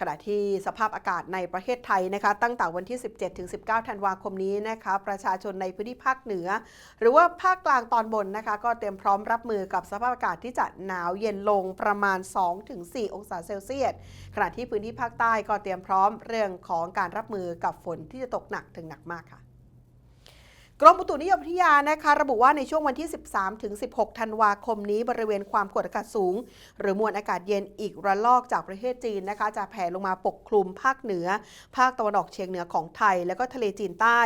ขณะที่สภาพอากาศในประเทศไทยนะคะ ตั้งแต่วันที่ 17 ถึง 19 ธันวาคมนี้นะคะ ประชาชนในพื้นที่ภาคเหนือ หรือว่าภาคกลางตอนบนนะคะ ก็เตรียมพร้อมรับมือกับสภาพอากาศที่จะหนาวเย็นลงประมาณ 2-4 องศาเซลเซียส ขณะที่พื้นที่ภาคใต้ก็เตรียมพร้อมเรื่องของการรับมือกับฝนที่จะตกหนักถึงหนักมากค่ะ กรมอุตุนิยมวิทยานะคะระบุว่าในช่วงวันที่ 13 ถึง 16 ธันวาคมนี้บริเวณความกดอากาศสูง หรือมวลอากาศเย็นอีกระลอกจากประเทศจีนนะคะ จะแผ่ลงมาปกคลุมภาคเหนือ ภาคตะวันออกเฉียงเหนือของไทย แล้วก็ทะเลจีนใต้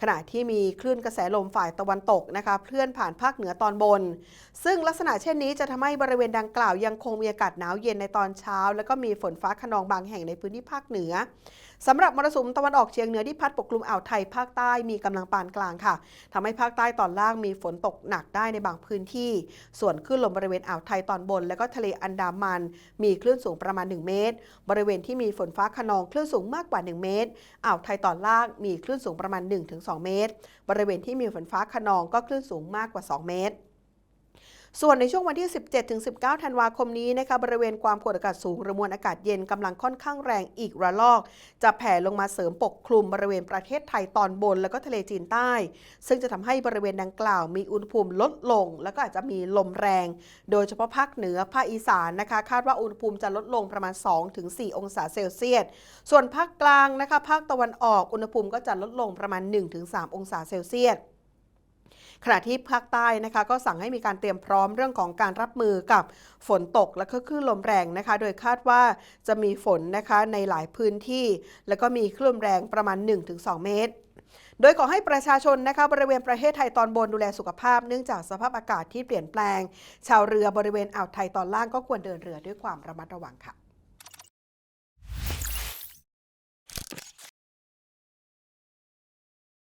ขณะที่มีคลื่นกระแสลมฝ่ายตะวันตกนะคะเคลื่อนผ่านภาคเหนือตอนบน ซึ่งลักษณะเช่นนี้จะทำให้บริเวณดังกล่าวยังคงมีอากาศหนาวเย็นในตอนเช้า แล้วก็มีฝนฟ้าขนองบางแห่งในพื้นที่ภาคเหนือสำหรับมรสุมตะวันออกเฉียงเหนือที่พัดปกคลุมอ่าวไทยภาคใต้มีกำลังปานกลางค่ะทำให้ภาคใต้ตอนล่างมีฝนตกหนักได้ในบางพื้นที่ ส่วนคลื่นลมบริเวณอ่าวไทยตอนบน และก็ทะเลอันดามัน มีคลื่นสูงประมาณ 1 เมตร บริเวณที่มีฝนฟ้าขนองคลื่นสูงมากกว่า 1 เมตร อ่าวไทยตอนล่างมีคลื่นสูงประมาณ 1-2 เมตร บริเวณที่มีฝนฟ้าขนองก็คลื่นสูงมากกว่า 2 เมตร ส่วนในช่วงวันที่ 17-19 ธันวาคมนี้นะคะบริเวณความกดอากาศสูงหรือมวลอากาศเย็นกำลังค่อนข้างแรงอีกระลอก จะแผ่ลงมาเสริมปกคลุมบริเวณประเทศไทยตอนบน แล้วก็ทะเลจีนใต้ ซึ่งจะทำให้บริเวณดังกล่าว มีอุณหภูมิลดลง แล้วก็อาจจะมีลมแรง โดยเฉพาะภาคเหนือภาคอีสานนะคะคาดว่าอุณหภูมิจะลดลงประมาณ 2-4 องศาเซลเซียส ส่วนภาคกลางนะคะภาคตะวันออกอุณหภูมิก็จะลดลงประมาณ 1-3 องศาเซลเซียส ขณะที่ภาคใต้นะคะก็สั่งให้มีการเตรียมพร้อมเรื่องของการรับมือกับฝนตกและก็คลื่นลมแรงนะคะ โดยคาดว่าจะมีฝนนะคะในหลายพื้นที่ แล้วก็มีคลื่นแรงประมาณ 1-2 เมตรโดยขอให้ประชาชนนะคะบริเวณประเทศไทยตอนบนดูแลสุขภาพ เนื่องจากสภาพอากาศที่เปลี่ยนแปลง ชาวเรือบริเวณอ่าวไทยตอนล่างก็ควรเดินเรือด้วยความระมัดระวังค่ะ